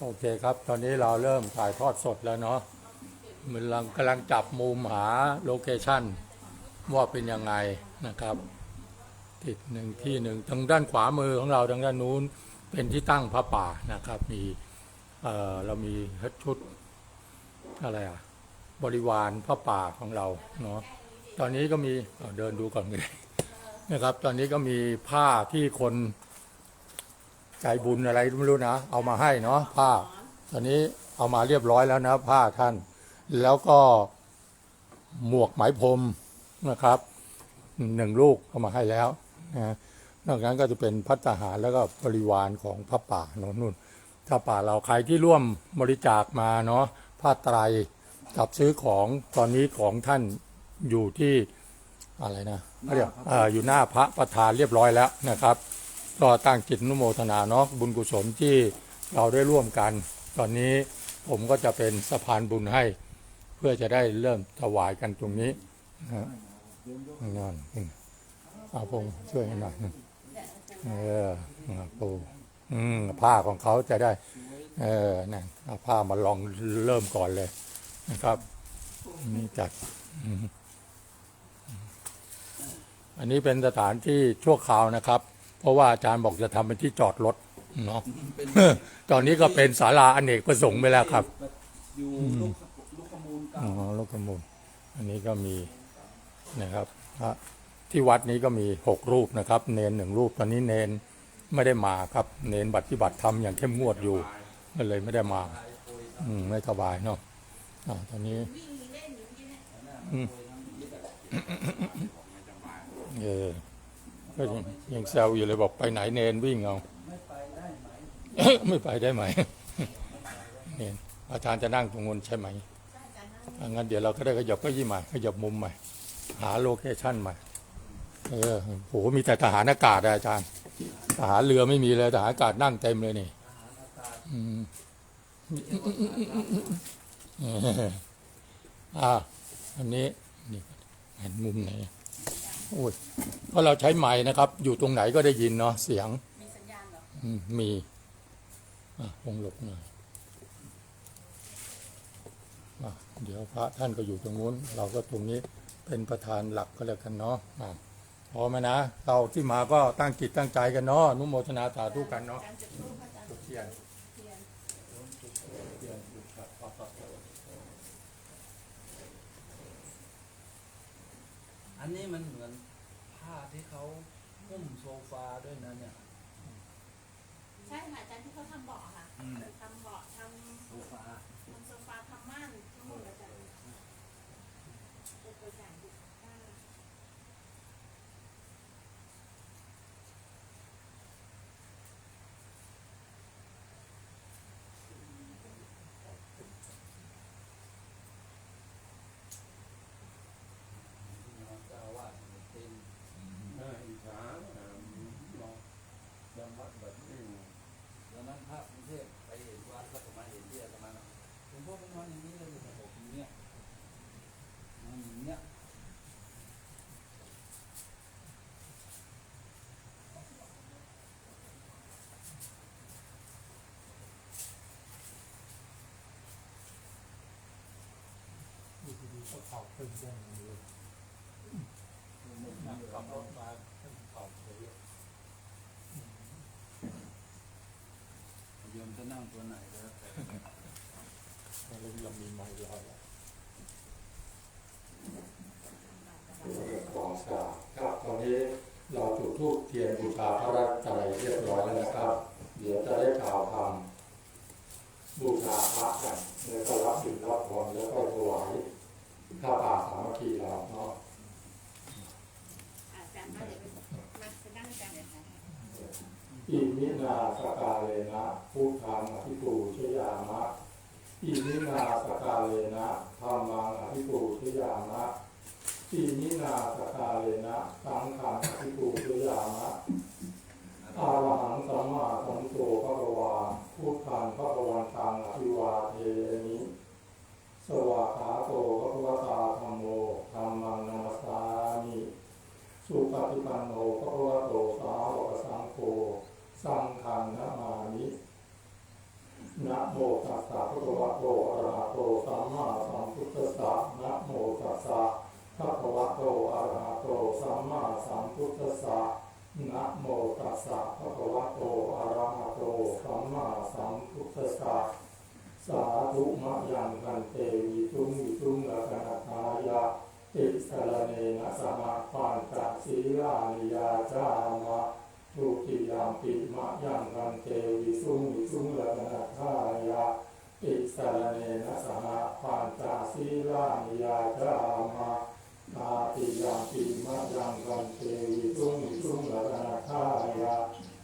โอเคครับ ตอนนี้เราเริ่มถ่ายทอดสดแล้วเนาะมันกำลังกำลังจับมุมหาโลเคชั่นว่าเป็นยังไงนะครับติดหนึ่งที่หนึ่งทางด้านขวามือของเราทางด้านนู้นเป็นที่ตั้งพระป่านะครับ มีเอ่อเรามีชุดอะไรอะบริวารพระป่าของเราเนาะตอนนี้ก็มีเเดินดูก่อนก็ได้นะครับ ตอนนี้ก็มีผ้าที่คน ใจบุญอะไรไม่รู้นะ เอามาให้เนาะผ้า ตอนนี้เอามาเรียบร้อยแล้วนะผ้าท่าน แล้วก็หมวกไหมพรมนะครับหนึ่งลูกเอามาให้แล้วนะนอกจากนั้นก็จะเป็นพัฒหารแล้วก็บริวารของพระป่าโน่นนู่นถ้าป่าเราใครที่ร่วมบริจาคมาเนาะผ้าไตรกับซื้อของตอนนี้ของท่านอยู่ที่อะไรนะเรียกออยู่หน้าพระประธานเรียบร้อยแล้วนะครับ ก็ตั้งจิตนุโมทนาเนาะบุญกุศลที่เราได้ร่วมกัน ตอนนี้ผมก็จะเป็นสะพานบุญให้ เพื่อจะได้เริ่มถวายกันตรงนี้นะฮะนั่นอืมเอาพงช่วยให้หน่อยเออาปูอืมผ้าของเขาจะได้ เออนั่นเอาผ้ามาลองเริ่มก่อนเลยนะครับนี่จัดอันนี้เป็นสถานที่ชั่วคราวนะครับ เพราะว่าอาจารย์บอกจะทำเป็นที่จอดรถเนาะเป็นตอนนี้ก็เป็นศาลาอเนกประสงค์ไปแล้วครับอยู่ลูกลูกขมูลเก่าอ๋อลูกกระมูลอันนี้ก็มีนะครับพระที่วัดนี้ก็มีหกรูปนะครับ เนนหนึ่งรูปตอนนี้เนนไม่ได้มาครับ เนนปฏิบัติธรรมอย่างเข้มงวดอยู่ก็เลยไม่ได้มา อืมไม่สบายเนาะอ่าตอนนี้อืมเออก็ ยังแซวอยู่เลยบอกไปไหนเนนวิ่งเอาไม่ไปได้ไหมไม่ไปได้ไหมเนี่ยอาจารย์จะนั่งตรงนู้นใช่ไหมงั้นเดี๋ยวเราก็ได้ขยับก็ยี่ใหม่ขยับมุมใหม่ หาโลเคชั่นใหม่ เออโหมีแต่ทหารอากาศอาจารย์ทหารเรือไม่มีเลยทหารอากาศนั่งเต็มเลยนี่อืมอ่าอันนี้นี่เห็นมุมไหน อ้ยเพราะเราใช้ไม้นะครับ อยู่ตรงไหนก็ได้ยินเนาะเสียง มีสัญญาณเหรออืมมีอะวงหลบหน่อยอะเดี๋ยวพระท่านก็อยู่ตรงนู้น เราก็ตรงนี้เป็นประธานหลักก็แล้วกันเนาะอะพอไหมนะ เราที่มาก็ตั้งจิตตั้งใจกันเนาะอนุโมทนาสาธุกันเนาะการจุดธูปอาจารย์จุดเทียนเทียนเทียนจุดกับครับครับอันนี้มันเหมือน ที่เขาหุ้มโซฟาด้วยนะเนี่ย ใช่ค่ะอาจารย์ที่เขาทำเบาะค่ะอืม ทำเบาะทโซฟาำทำโซฟาทำม่านทั้งหมดอาจารย์เป็นตัวอย่างดูอ่า เจ้าอาวาสเป็น อิจฉาลอง จำวัดแบบนี้ตอนนั้นพระกรุงเทพไปเห็นวัดแล้วก็มาเห็นที่อาตมาหลวงพ่อเป็นนอนอย่างนี้เลยหลวงพ่ออย่างเนี้ยนอนอย่างเนี้ยอยู่ดีๆก็เข่าขึ้นบ้งเลยนั่งขับรถมาขึ้นเข่าเลย โยมจะนั่งตัวไหนแล้วแต่เราเรามีไม้ลอยแล้วครับตอนนี้เราจุดธูปเทียนบูชาพระรัตนตรัยเรียบร้อยแล้วนะครับ เดี๋ยวจะได้กล่าวคำบูชาพระกันแล้วก็รับสินรับพรแล้วก็ถวายข้าป่าสามัคคีเราเนาะ อาจารย์มาเดี๋ยวไปมาไปนั่งอาจารย์เดี๋ยวค่ะ อิมินาสกาเลนะพุทธังอภิปูชยามะ อิมินาสกาเลนะธรรมังอภิปูชยามะ อิมินาสกาเลนะสังฆังอภิปูชยามะอารหังสัมมาสัมโธพระวาพุทธังพระวันตังอภิวาเทมิสวากขาโตพระวตาธรรมโมธรรมังนามัสามิสุปฏิปันโนพระวะโตสาวกสังโฆ สังฆังนามามินะโมตัสสะภะคะวะโตอะระหะโตสัมมาสัมพุทธัสสะนะโมตัสสะภะคะวะโตอะระหะโตสัมมาสัมพุทธัสสะนะโมตัสสะภะคะวะโตอะระหะโตสัมมาสัมพุทธัสสะสาธุมะยังกันเตวิทุงวิทุงละกนัทายะติสระเนนะสมาปัญจศีลานิยาจามะ ทุติยามปิมะยังกันเตวิสุงวิสุงละนาทายะอิสรเนนะสหปัญจศีลานิยาจามะนาติยามปิมะยังกันเตวิสุงวิสุงละนาทายะ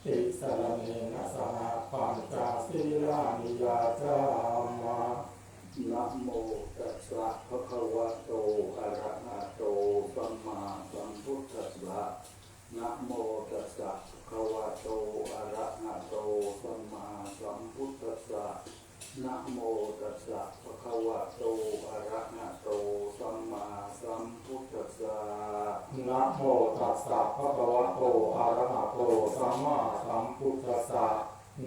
อิสรเนนะสหปัญจศีลานิยาจามะนะโมตัสสะภะคะวะโตอะระหะโตสัมมาสัมพุทธัสสะ นะโมตัสสะภะคะวะโตอะระหะโตสัมมาสัมพุทธัสสะนะโมตัสสะภะคะวะโตอะระหะโตสัมมาสัมพุทธัสสะนะโมตัสสะภะคะวะโตอะระหะโตสัมมาสัมพุทธัสสะ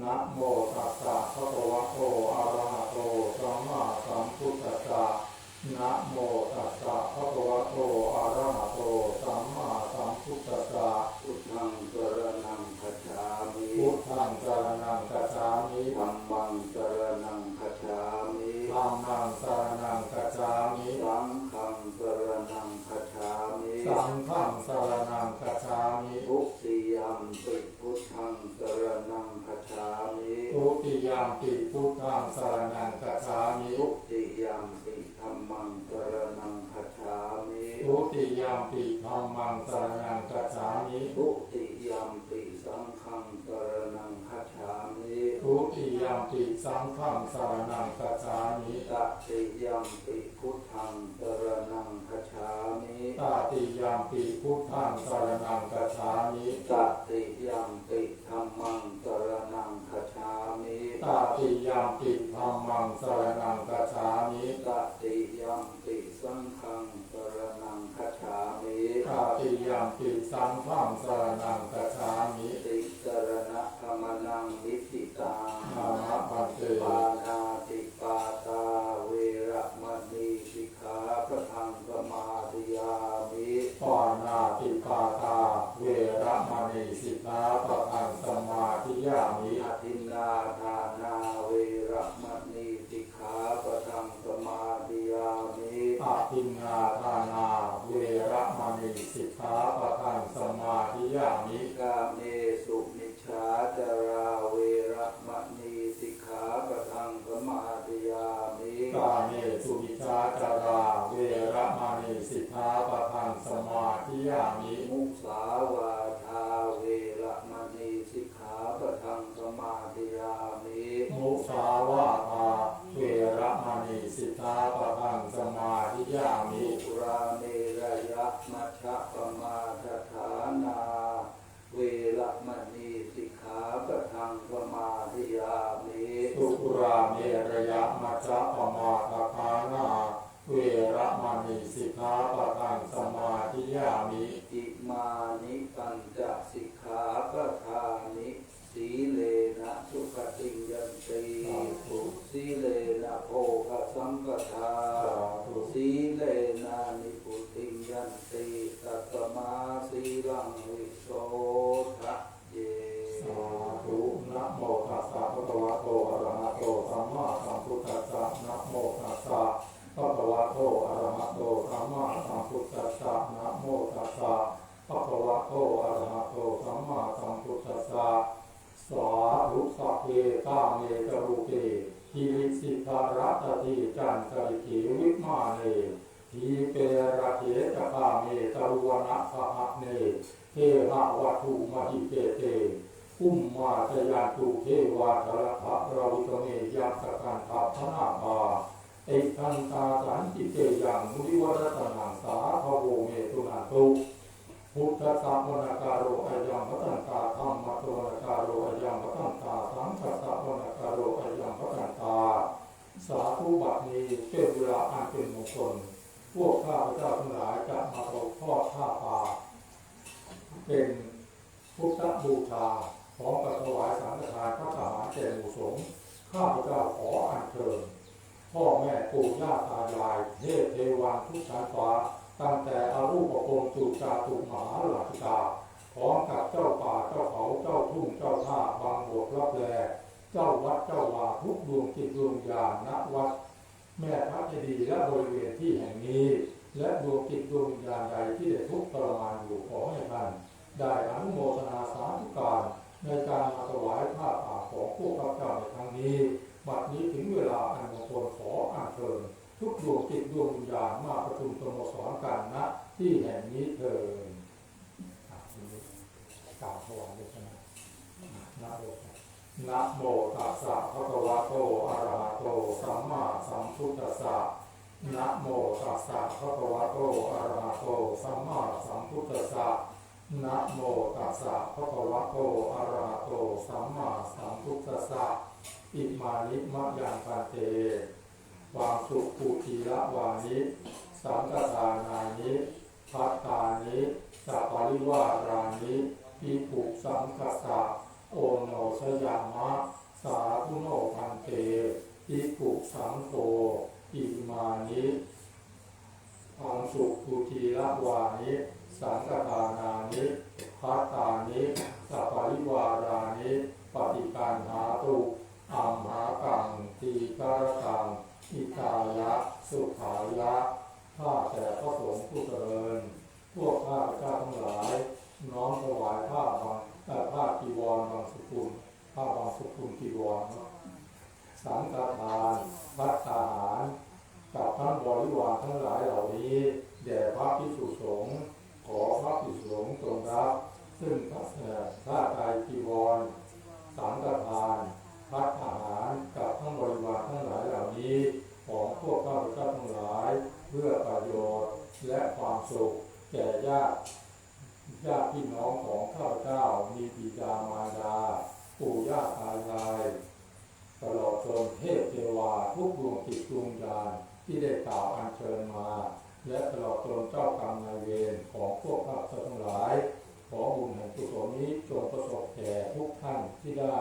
นะโมตัสสะภะคะวะโตอะระหะโตสัมมาสัมพุทธัสสะนะโมตัสสะภะคะวะโตอะระหะโตสัมมาสัม พุทธัสสะพุทธังสรณังคัจฉามิพุทธังสรณังกัจฉามิธัมมังสรณังคัจฉามิธัมมังสรณังกัจฉามิสังฆังสรณังคัจฉามิสังฆังสรณังกัจฉามิทุติยัมปิพุทธังสรณังคัจฉามิทุติยามปิพุทธังสรณังกัจฉามิทุติยัมปิธัมมังสรณังคัจฉามิทุติยามปิธัมมังสรณังกัจฉา ยามปิสังฆังสรณังกัจฉามิติสรณะธรรมนังนิสิตาธรรมะปันเตปานาติปาตาเวระมณีสิกขาพระทังสมาธิยามิ ปานาติปาตา เวระมณีสิกขาปะทังสมาธิยามิ อทินนาทานาเวระมณีสิกขาพระทังสมาธิยามิ อาทินนาทานา เวระมณีสิกขาปะทังสมาธิยามิ กาเมสุมิชฌาจาราเวระมณีสิกขาพระทังสมาธิยามิ กาเมสุวิชาจารา เวระมณีสิกขาปะทังสมาธิยามิ มุสาวาทาเวระมณีสิกขาปะทังสมาธิยามิ มุสาวาทา เวระมณีสิกขาปะทังสมาธิ ยามิสุราเมระยะมัชฌะปมาทฐานา เวระมณีสิกขาปะทังสมาธิยามิสุราเมรยะมัจจปมาทคานา เวระมณีสิกขาปะทังสมาธิยามิอิมานิปัญจสิกขาปะทานิสีเลนะสุขติงยันติสาธุสีเลนะโภคสัมปทา สีเลนะนิพุติยันติตัตมาสีลังวิโสทะเยสาธุนะโมตัสสะภะคะวะโตอะระหะโตสัมมาสัมพุทธัสสะนะโมตัสสะภะคะวะโตอะระหะโตสัมมาสัมพุทธัสสะนะโมตัสสะภะคะวะโตอะระหะโตสัมมาสัมพุทธัสสะสาธุสัพเพกาเมกรุเกหิริ สิทารัตติจันตริขิวิมาเนทีเประเถจกาเมตรวนะสหเนเทหะวัตถุมหิเตเตอุมมาจยานตุเทวาทระภะราวิกเมยัสกันทัพนาภาเอกทันตาสันติเตยังมุนิวรตนังสาภโวเมตุนันตุ พุทธสามนการโรอายังพตันตาธรรมะตวนการโรอายังพตันตาสังฆสามนการโรอายังพตันตา สาธุบัดนี้เป็นเวลาอันเป็นมงคล พวกข้าพเจ้าทั้งหลายจะมาตกทอดท่าป่าเป็นพุทธบูชาพร้อมกับถวายสังฆทานพระทหารแก่หมู่สงฆ์ข้าพเจ้าขออัญเชิญพ่อแม่ปู่ย่าตายายเทพเทวันทุกชั้นฟ้า ตั้งแต่อารูปภพจุจาตุมหาหลักกาพร้อมกับเจ้าป่าเจ้าเขาเจ้าทุ่งเจ้าท่าบางบทรับแลเจ้าวัดเจ้าวาทุกดวงจิตดวงญาณณวัด แม่พระเจดีย์และบริเวณที่แห่งนี้ และดวงจิตดวงญาณใดที่ได้ทุกข์ทรมานอยู่ขอให้ท่านได้อนุโมทนาสาธุการในการมาถวายผ้าป่าของพวกข้าเจ้าในครั้งนี้ บัดนี้ถึงเวลาอันมงคลขออัญเชิญ ทุกดวงจิตดวงวิญญาณมาประชุมสโมสรกันณที่แห่งนี้เถิดอะทีนี้กล่าวถวายเลยใช่ไหมนะโมนะโมตัสสะภะคะวะโตอะระหะโตสัมมาสัมพุทธัสสะนะโมตัสสะภะคะวะโตอะระหะโตสัมมาสัมพุทธัสสะนะโมตัสสะภะคะวะโตอะระหะโตสัมมาสัมพุทธัสสะอิมานิมะยังปันเต วางสุภูทีละวานิสังกตานานิพัตตานิสัปปริวารานิปิปุสังกัสะโอโนสยามะ สาธุโนพันเตปิปุสังโฆอิมานิวางสุภูทีละวานิสังกตานานิพัตตานิสัปปริวารานิปฏิการหาตุอัมหากังทีการกัง อิตายะสุขายะข้าแต่พระสงฆ์ผู้เจริญ พวกข้าพเจ้าทั้งหลาย น้อมถวายผ้าบางเอ่ผ้ากีวรบางสุกุลผ้าบางสุกุลกีวรนะสังฆทานพัฒาหารกับท่านบริวารทั้งหลายเหล่านี้แด่พระภิกษุสงฆ์ขอพระภิกษุสงฆ์จงรับ ซึ่งพระเอ่อผ้าไตรกีวรสังฆทานพัฒอาหารกับทั้งบริวารทั้งหลายเหล่านี้ สุขแก่ญาติญาติพี่น้องของข้าพเจ้ามีบิดามารดา ปู่ย่าตายายตลอดจนเทพเทวาทุกดวงจิตดวงญาณที่ได้กล่าวอัญเชิญมา และตลอดจนเจ้ากรรมนายเวรของพวกข้าพเจ้าทั้งหลาย ขอบุญแห่งกุศลนี้จงประสบแก่ทุกท่านที่ได้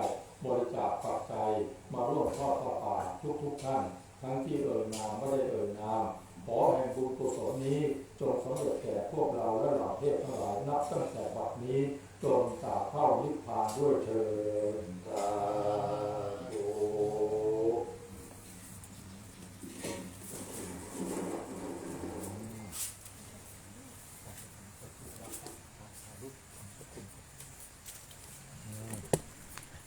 บริจาคปัจจัยมาร่วมทอดผ้าป่าทุกทุกๆท่าน ทั้งที่เอ่ยนามไม่ได้เอ่ยนาม ขอแห่งบุญกุศลนี้จงสำเร็จแก่พวกเราและเหล่าเทพทั้งหลายนับตั้งแต่บัดนี้จนตราเข้านิพพานด้วยเถิดสาธุ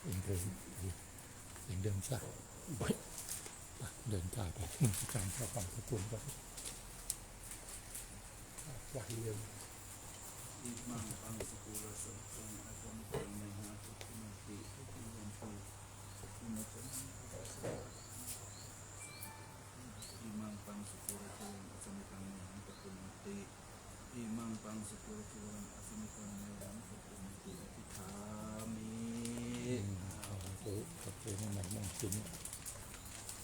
เองเดินเองเดินซะเฮ้ยเดินตามไปการเข้าความสกุลก็ไปังสกุลสังฆังอางมหาสุขุมติสุขุมยันติสุนัจังอิมังสกุลสังฆังอาจัมปังมหามติอิมังปังสกุ ลสังฆังอาจัมปังมหาสุขุมติทิฏฐามิเอาไปโอเคนี่มันมองชิ้น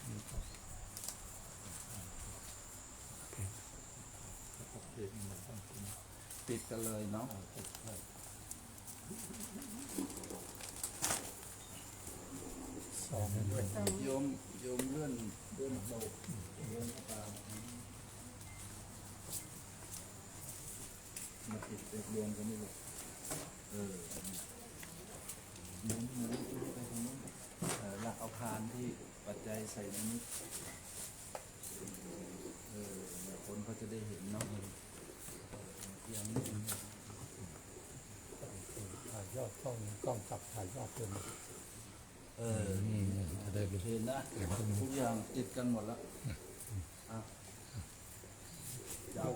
นี่ครับโอเคโอเคนี่มันต้องชิ้น ติดกันเลยเนาะเอาไปใช่สองด้วยโยมโยมเลื่อนเลื่อนโบกเลื่อนตามมาติดไปรวมกันนี่เลยเออหมุนหมุนไปตรงนู้นเออหลักเอาพานที่ปัจจัยใส่ในนี้เออเดี๋ยวคนเขาจะได้เห็นเนาะ เทียมนี่ถ่ายยอดกล้องกล้องจับถ่ายยอดเป็นเออนี่จะได้ไปเห็นนะทุกอย่างติดกันหมดแล้วอะจับ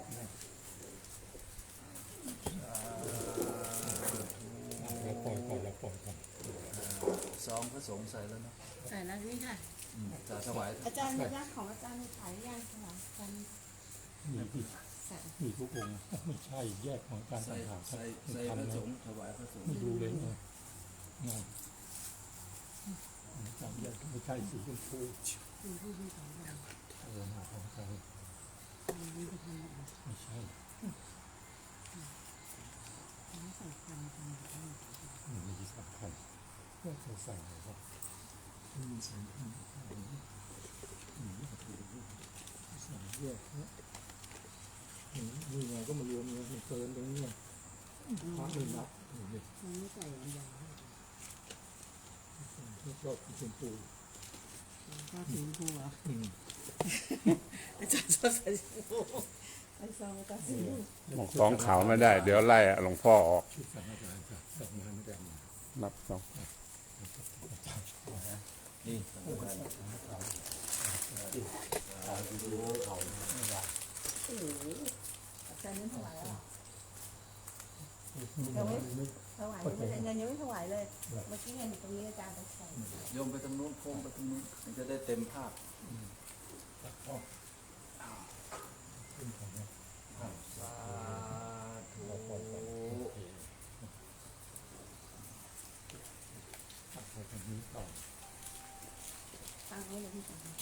แล้วปล่อยก่อนแล้วปล่อยก่อนซองพระสงฆ์ใส่แล้วนะใส่แล้วนี่ค่ะจะถวายอาจารย์ญาติของอาจารย์มีขายย่างใช่ไหมอาจารย์ มีที่ใส่มีทุกองค์ไม่ใช่แยกของการใส่ต่างหากใส่ใส่พระสงฆ์ถวายพระสงฆ์ไม่ดูเลยนะงานจำแยกไม่ใช่สีชมพูดูที่ที่ของเราเออหน้าของใครดูที่ทำอะไรไม่ใช่ไม่สำคัญทำอะไรมันมีสำคัญก็จะใส่เลยครับมี นี่ไงก็มารวมเนี่ยมันเกินตรงนี้ไงพระไม่นับนี่มันไม่ใส่อันยาวนี่ชอบชมพูก็สีชมพูเหรออืมอาจารย์ชอบใส่สีชมพูไอ้ซองก็สีชมพูบอกของขาวไม่ได้ เดี๋ยวไล่หลวงพ่อออกชุดสังฆทานจ้ะดอกไม้ไม่ได้มานับสองโอ้โหอาจาร ย์นั้นถวายแล้วยังไม่ถวายยังไม่ได้เงินยังไม่ถวายเลย เมื่อกี้เงินอยู่ตรงนี้อาจารย์ไปใส่โยมไปตรงนู้นโค้งไปตรงนู้นมันจะได้เต็มภาพสาธุตั้งไว้เลยพี่จ๋า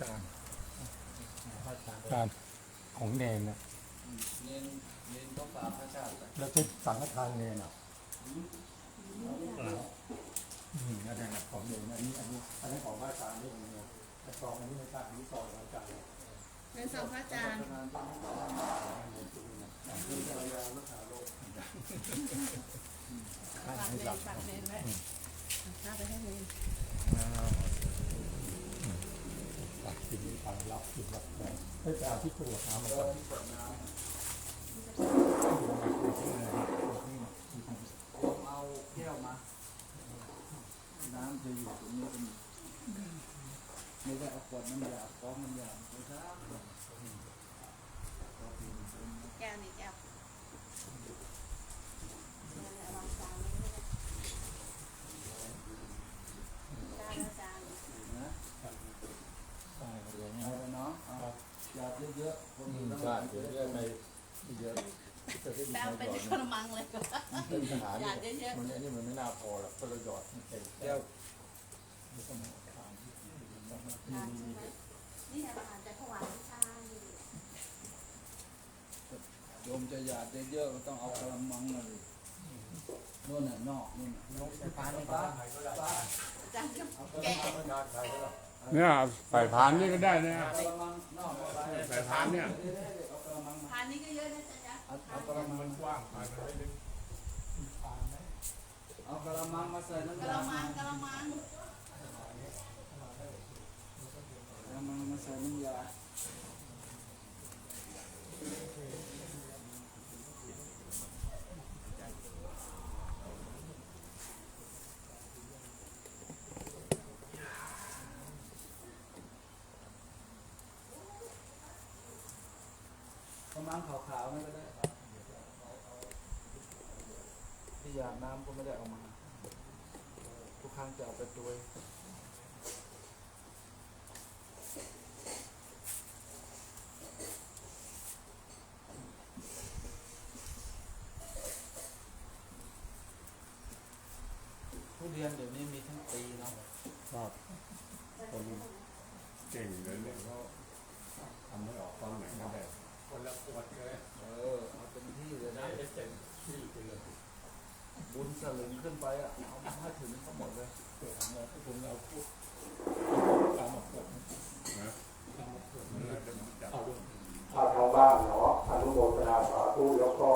จานจาน ของเนนนะเน้นเน้นต้องฝากพระชาติไปแล้วชุดสังฆทานเนนอะอืมนั่นแหละของเนนอันนี้อันนี้อันนี้ของพระอาจารย์นี่เองไอ้ซองอันนี้ไม่ใช่อันนี้ซองของอาจารย์เงินซองพระอาจารย์ฝากเงินฝากเงินไว้ฝากไปให้เงินตัด กินไปรับกินรับแรงให้ไปเอาที่ตรวดน้ำมาก่อนโยมเอาแก้วมา น้ำจะอยู่ตรงนี้เป็นไม่ได้เอาขวดน้ำยาฟองน้ำยาไม่ใช่แก้วนี่แก้ว นะ ใช่อะไรเงี้ย เอาไปเนาะเอาหยาดเยอะๆคนอยู่ทั้งห ใช่ ลาเดี๋ยวเยอะไปเยอะจะได้ดีแป้งเป็นก่อนกระมังเลยก็เป็นปัญหาหยาดเยอะมันอันนี้มันไม่น่าพอหรอกก็เลยหยอดมันเต็มแก้วไม่ต้องมาทานๆนี่อาจารย์จะถวายชายโยมจะหยาดเยอะๆก็ต้องเอากระมังมาเลยนู่นน่ะนอกนู่นน่ะนอกปลาปลาปลาอาจารย์จะเอากระแกะเนี่ยใส่พานนี่ก็ได้เนี่ยเอากระมังนอกไป ใส่พานเนี่ย นนี้ก็เยอะนะจ๊ะเอาเอากระมังมันกว้างไปมันไม่ลึกทานไหมเอากระมังมาใส่น้ำกยาระมังกระมังกระมังมาใส่น้ำยา ประมาณขาวๆนั่นก็ได้ครับที่ อาบน้ำก็ไม่ได้เอามา ทุกครั้งจะเอาไปตัวยทุเรียนเดี๋ยวนี้มีทั้งปีเนาะ ครับคนเก่งเลยเนี่ยเขาทำไม่ออกตอนไหนก็ได้ คนละขวดเลย เออ เอาเต็มที่เลยนะ ได้เต็มที่ไปเลย บุญสลึง ขึ้นไปอะเอาให้ถึงทั้งหมดเลยเกิดมาที่ผมเราพูดตามมาขวดนะตามมดนน่าจะเอาด้วยถ้าทางบ้านเนาะอนุโมทนาสาธุแล้วก็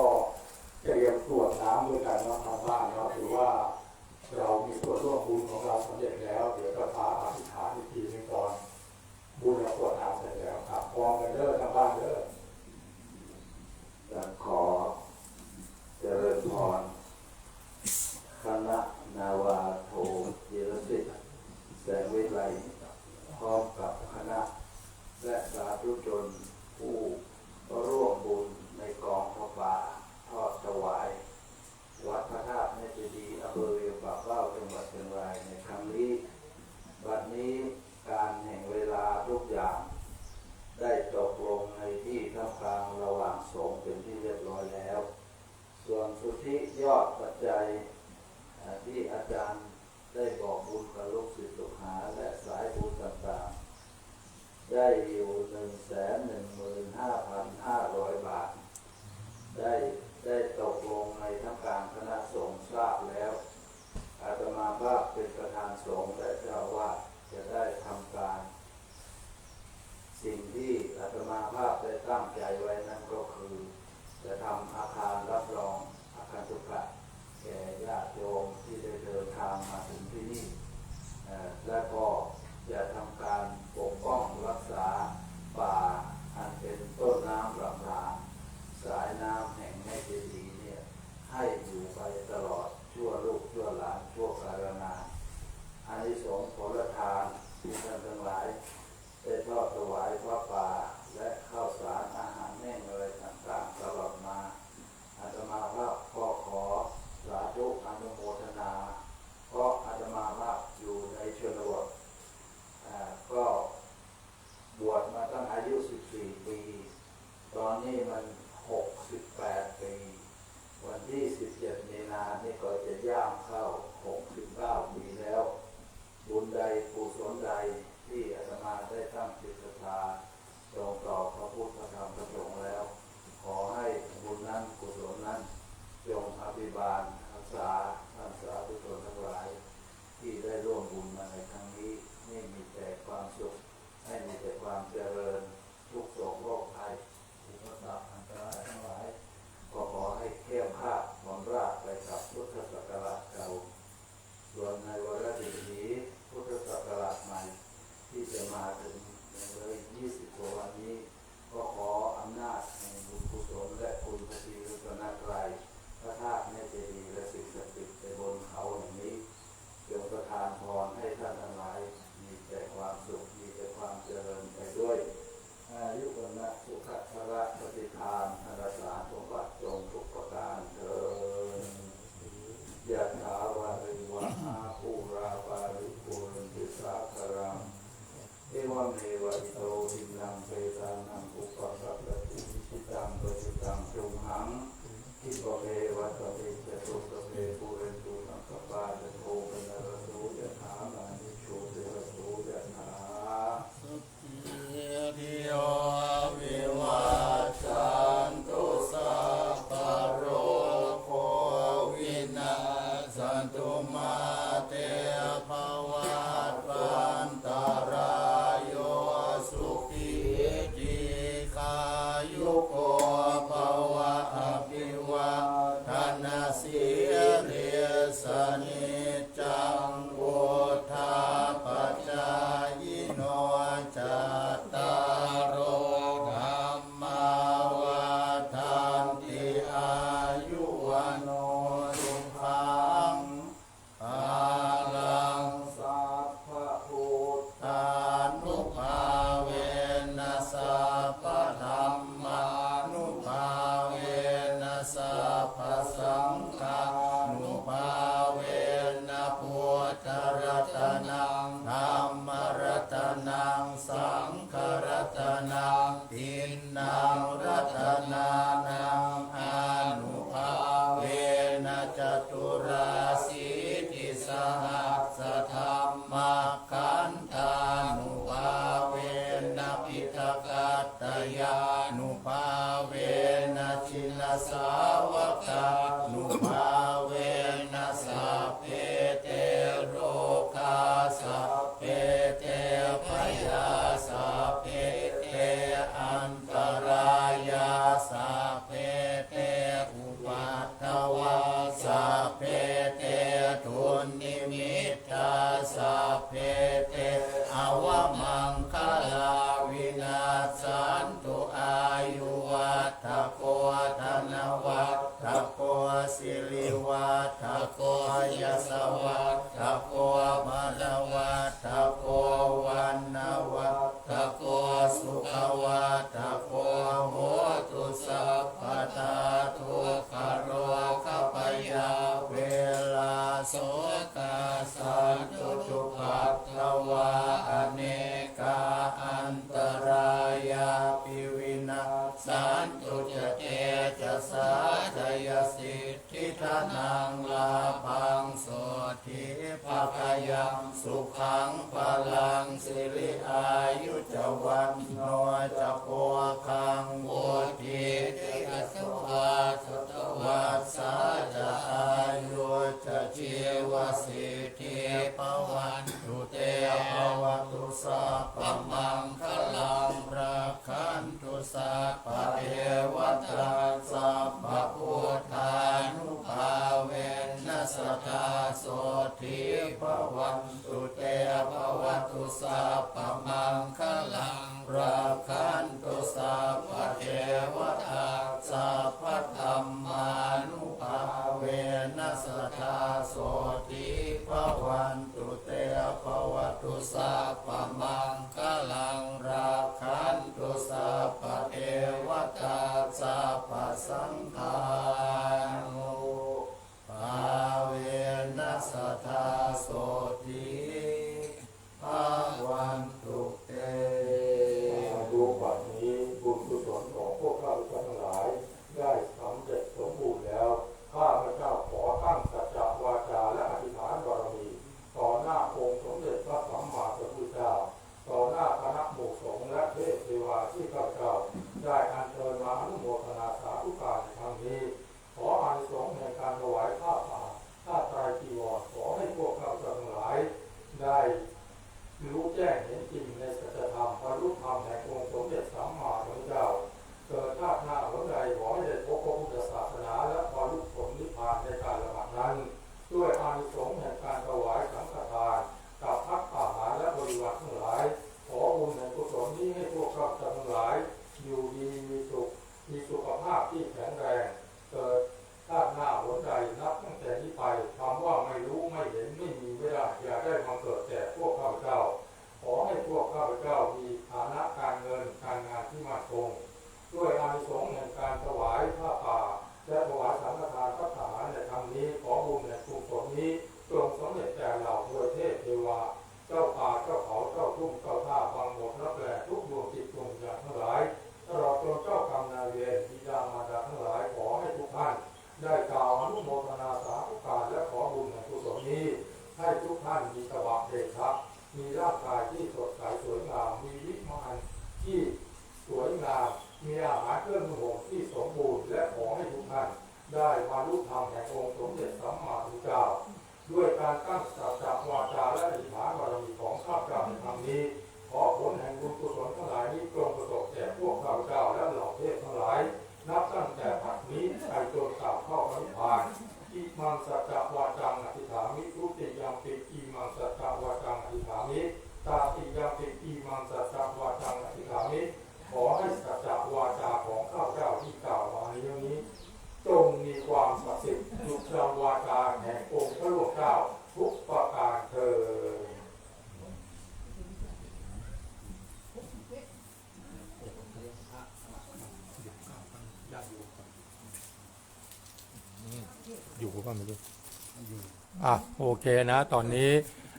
อยู่หนึ่งแสนหนึ่งหมื่นห้าพันห้าร้อยบาท ได้ได้ตกลงในทั้งการคณะสงฆ์ทราบแล้ว อาตมาภาพเป็นประธานสงฆ์และเจ้าว่าจะได้ทำการ สิ่งที่อาตมาภาพได้ตั้งใจไว้นั่นก็คือ จะทำอาคารรับรองอาคารสุขะแก่ญาติโยมที่ได้เดินทางมาถึงที่นี่และก็ สิริวัฏโกยสวัฏโกมณวัฏโกวันนวัฏโกสุขวัฏโกโหตุสัพพตาทุกขโรคปยาเวลาโสตาสันตุจุปัตตวะอเนกาอันตรายาปิวินาสา ทิทานังลาพังโสทิภาคายังสุขังพลังสิริอายุจวันโนจะโพคังโวทิติกสวาสตวัสสาจะอายุจะชีวสิทธิปวันตุเตภวันตุสัพพมังคลัง รักขันตุสัพพะเทวตาสัพพะพุทธานุภาเวนัสตาโสทิภวันตุเตภวัตุสัพพมังคลังรักขันตุสัพพะเทวตาสัพพะธรรมานุภาเวนัสตาโสทิภวันตุเตภวัตุสัพพมัง พพสังฆานุภาเวนัสตาโสทิภวันตุเต ดูบัดนี้บุญกุศลของพวกข้าพเจ้าทั้งหลาย ได้สำเร็จสมบูรณ์แล้ว ข้าพเจ้าขอตั้งสัจจะวาจาและอธิษฐานบารมี ต่อหน้าองค์สมเด็จพระสัมมาสัมพุทธเจ้า ต่อหน้าคณะหมู่สงฆ์และเทพเทวาที่ข้าพเจ้า ได้อัญเชิญมาอนุโมทนาสาธุการในครั้งนี้ ขออานิสงส์แห่งการถวายผ้าป่าผ้าไตรจีวรขอให้พวกข้าพเจ้าทั้งหลาย ได้รู้แจ้งเห็นจริงในสัจธรรมบรรลุธรรมแห่งองค์สมเด็จสัมมาสัมพุทธเจ้า เกิดชาติหน้าหนใดขอให้ได้พบพระพุทธศาสนาและบรรลุผลนิพพานในการละบัดนั้น ด้วยอานิสงส์แห่งการถวายสังฆทานกับพักอาหารและบริวารทั้งหลาย ขอบุญแห่งกุศลนี้ให้พวกข้าพเจ้าทั้งหลาย อยู่ดีมีสุข มีสุขภาพที่แข็งแรง เกิดชาติหน้าหนใดนับตั้งแต่นี้ไปคำว่าไม่รู้ไม่เห็นไม่มีไม่ได้อย่าได้มาเกิดแก่พวกข้าพเจ้า ขอให้พวกข้าพเจ้ามีฐานะการเงินการงานที่มั่นคง ด้วยอานิสงส์แห่งการถวายผ้าป่า และถวายสังฆทานพระทหารในครั้งนี้ ขอบุญแห่งกุศลนี้จงสำเร็จแก่เหล่าเทวเทพเทวา เจ้าป่าเจ้าเขาเจ้าทุ่งเจ้าท่าบางหมดรับแลทุกดวงจิตดวงวิญญาณทั้งหลายตลอดจนเจ้ากรรมนายเวรบิดามารดาทั้งหลายขอให้ทุกท่าน ได้กล่าวอนุโมทนาสาธุการและขอบุญแห่งกุศลนี้ ให้ทุกท่าน มีสวัสดิ์เดชะมีร่างกายที่สดใสสวยงาม มีวิมานที่สวยงาม มีอาหารเครื่องห่มที่สมบูรณ์และขอให้ทุกท่านได้บรรลุธรรมแห่งองค์สมเด็จสัมมาสัมพุทธเจ้า ด้วยการตั้งสัจจะวาจาและอธิษฐานบารมีของข้าพเจ้าในครั้งนี้ ขอผลแห่งบุญกุศลทั้งหลายนี้จงประสบแก่พวกข้าพเจ้าและเหล่าเทพทั้งหลาย นับตั้งแต่บัดนี้ไปจนกลับเข้าพระนิพพาน อิมังสัจจะวาจังอธิษฐามิรุติยามปิอิมังสัจจะวาจังอธิษฐามิตาติยามปิอิมังสัจจะวาจังอธิษฐามิขอให้สัจจะวาจาของข้าพเจ้าที่กล่าวมาในเรื่องนี้ จงมีความศักดิ์สิทธิ์ดุจดังวาจาแห่งองค์พระลูกเจ้าทุกประการเธอญ อยู่ก็ไม่รู้อะโอเคนะ ตอนนี้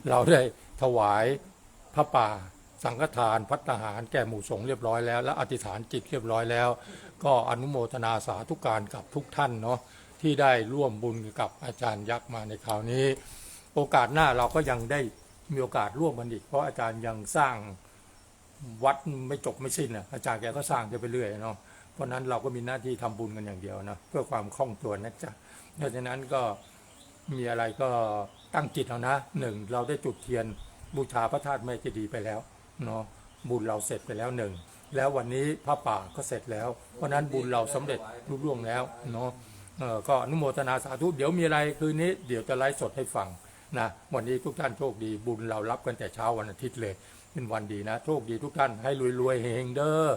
เราได้ถวายพระป่า สังฆทานพัฒหารแก่หมู่สงฆ์เรียบร้อยแล้ว และอธิษฐานจิตเรียบร้อยแล้ว ก็อนุโมทนาสาธุการกับทุกท่านเนาะที่ได้ร่วมบุญกับอาจารย์ยักษ์มาในคราวนี้ โอกาสหน้าเราก็ยังได้มีโอกาสร่วมกันอีกเพราะอาจารย์ยังสร้างวัดไม่จบไม่สิ้นนะอาจารย์แกก็สร้างไปเรื่อยเนาะเพราะฉะนั้นเราก็มีหน้าที่ทำบุญกันอย่างเดียวนะเพื่อความคล่องตัวนะจ๊ะ เพราะฉะนั้นก็มีอะไรก็ตั้งจิตเอานะหนึ่งเราได้จุดเทียนบูชาพระธาตุแม่เจดีย์ไปแล้วเนาะบุญเราเสร็จไปแล้วหนึ่งแล้ววันนี้พระป่าก็เสร็จแล้ว เพราะนั้นบุญเราสำเร็จรุ่ร่วงแล้วเนาะก็อนุโมทนาสาธุเดี๋ยวมีอะไรคืนนี้เดี๋ยวจะไลฟ์สดให้ฟังนะวันนี้ทุกท่านโชคดีบุญเรารับกันแต่เช้าวันอาทิตย์เลย เป็นวันดีนะ โชคดีทุกท่านให้รวยๆเฮงเด้อ